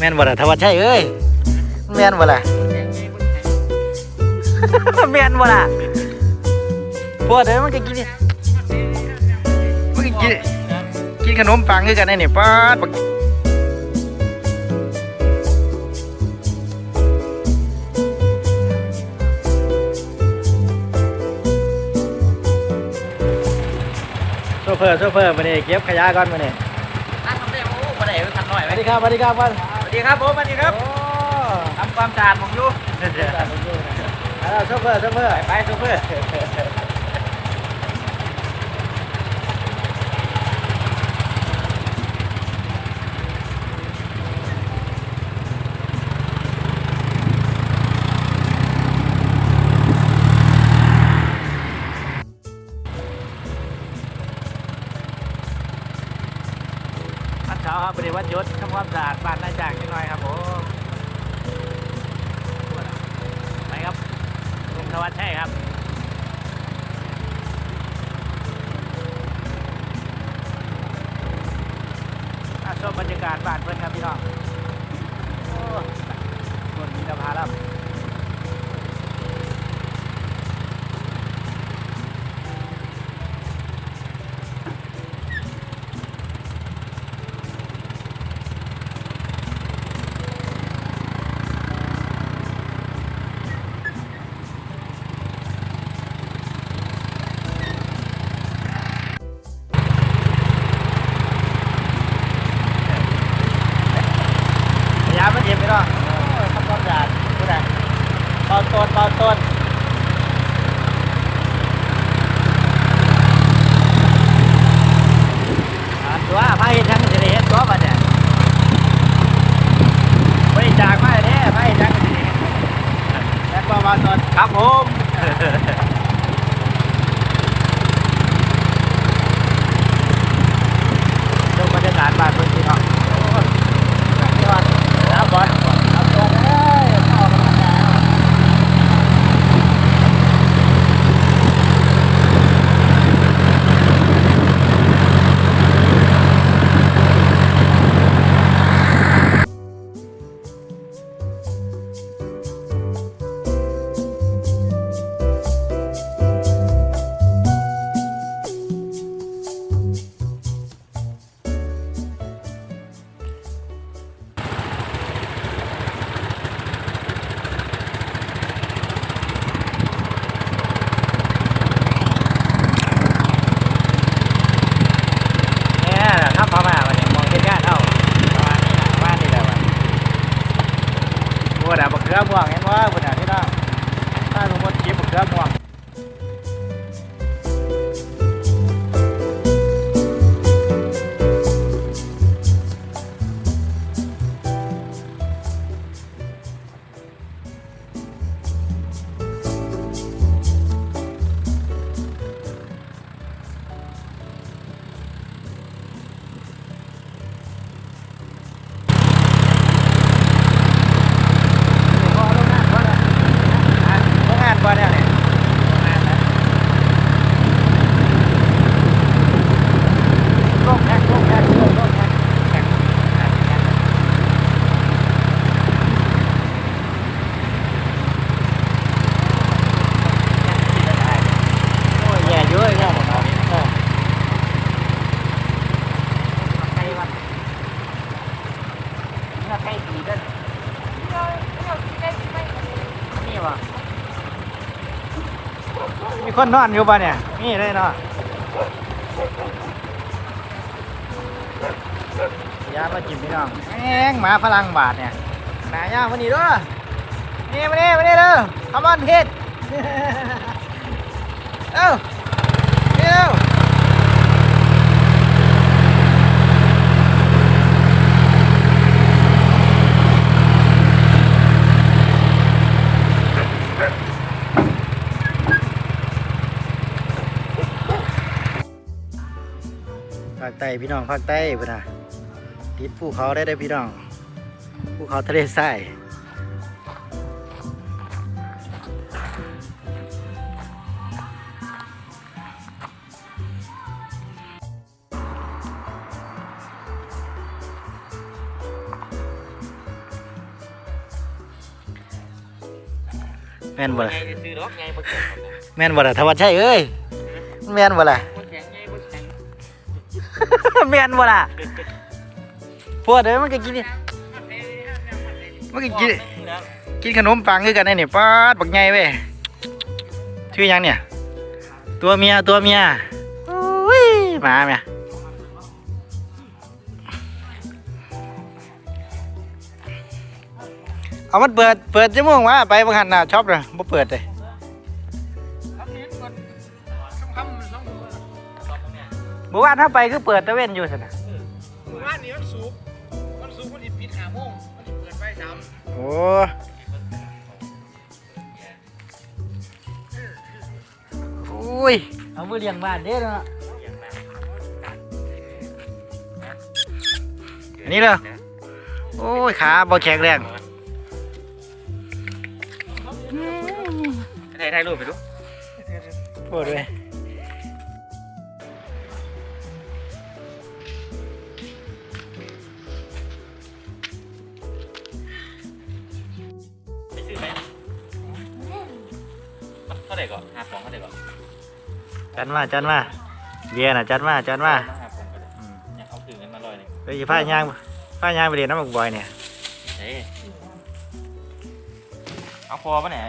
แม่นบ่ล่ะทวัชชัยเอ้ยแม่นบ่ล่ะแม่นบ่ล่ะพวกเด้อมันก็กินนี่มันก็กินกินขนมปังคือกันได้นี่ป๊าดบักโซเฟอร์โซเฟอร์มานี่เก็บขยะก่อนมานี่อะทำได้โอ้มาไหนทันหน่อยสไหมวัสดีครับสวัสดีครับวันส วัสดีครับผมสวัสดีครับโอ้ทำความสะอาดผมอยู่เอาโซเฟอร์โซเฟอร์ ไปซูเปอร์ ริวัตยศทำความสะอาดบ้านนาจากนิดหน่อยครับผมไปครับลุงธวัชชัยครับมาชมบรรยากาศบ้านเพื่อนครับพี่น้องโอ้คนมีตะพาพพยายามมาเย็บไปเนาะทำความสะอาดผู้ใดเบาต้นเบาต้นอ่าตัวพาเห็นทั้งสิได้เห็นตัวบัดเนี่ยบริจาคมาเด้พาเห็นทั้งสิได้เห็นแล้วก็เบาต้น ครับ ผมดูบรรยากาศบ้านเมื่อนพี่น้อง บัวดาบักเขือบ่วงเห็นว่าบัวดาที่น้องถ้าลุงมดเก็บบักเขือบ่วง มีคนนอนอยู่ป่ะเนี่ยนี่เลยเนาะยามาจิ้มพี่น้องแม่งหมาฝรั่งบาทเนี่ยหนายาวันนี้ด้วยนี่มาเนี่ยมาเนี่ยเด้อคอมอนเฮ็ดเอ้าเร็ว ใต้พี่น้องภาคใต้พุ่นนะติดภูเขาได้ได้พี่น้องภูเขาทะเลทรายแม่นบ่ล่ะแม่นบ่ล่ะธวัชช่เอ้ยแม่นบ่ล่ะ แม่นบ่ล่ะพวกเด้อมันก็กินมันก็กินกินขนมปังคือกันได้นี่ป๊าดบักใหญ่เว้ยชื่อยังเนี่ย ตัวเมียตัวเมียโอ้ยมาแม่เอามันเปิด เปิดจะม่วงวะไปบังหันน่ะชอบเลยบ่เปิดเลย เมื่อวานถ้าไปคือเปิดตะเว้นอยู่สินะว่านี่มันสูงมันสูงมันสิปิด5โมงมันสิเปิดไฟ3โอ้โอ้ยเอามือเลี้ยงบ้านเด้อเนาะอันนี้เหรอโอ้ยขาบ่แข็งแรงถ่ายถ่ายรูปไปดูโอ้ด้วยไป เท่าไหร่ก่อน5ฟองเท่าไหร่ก่อนจันมาจันมาเบียร์น่ะจันมาจันมา5ฟองก็ได้เนี่ยเอาถือเงินมาลอยหนึงไปสิผ้ายางผ้ายางไปเรียนน้ำบักบอยเนี่ย เฮ้ยเอาพอปะเนี่ย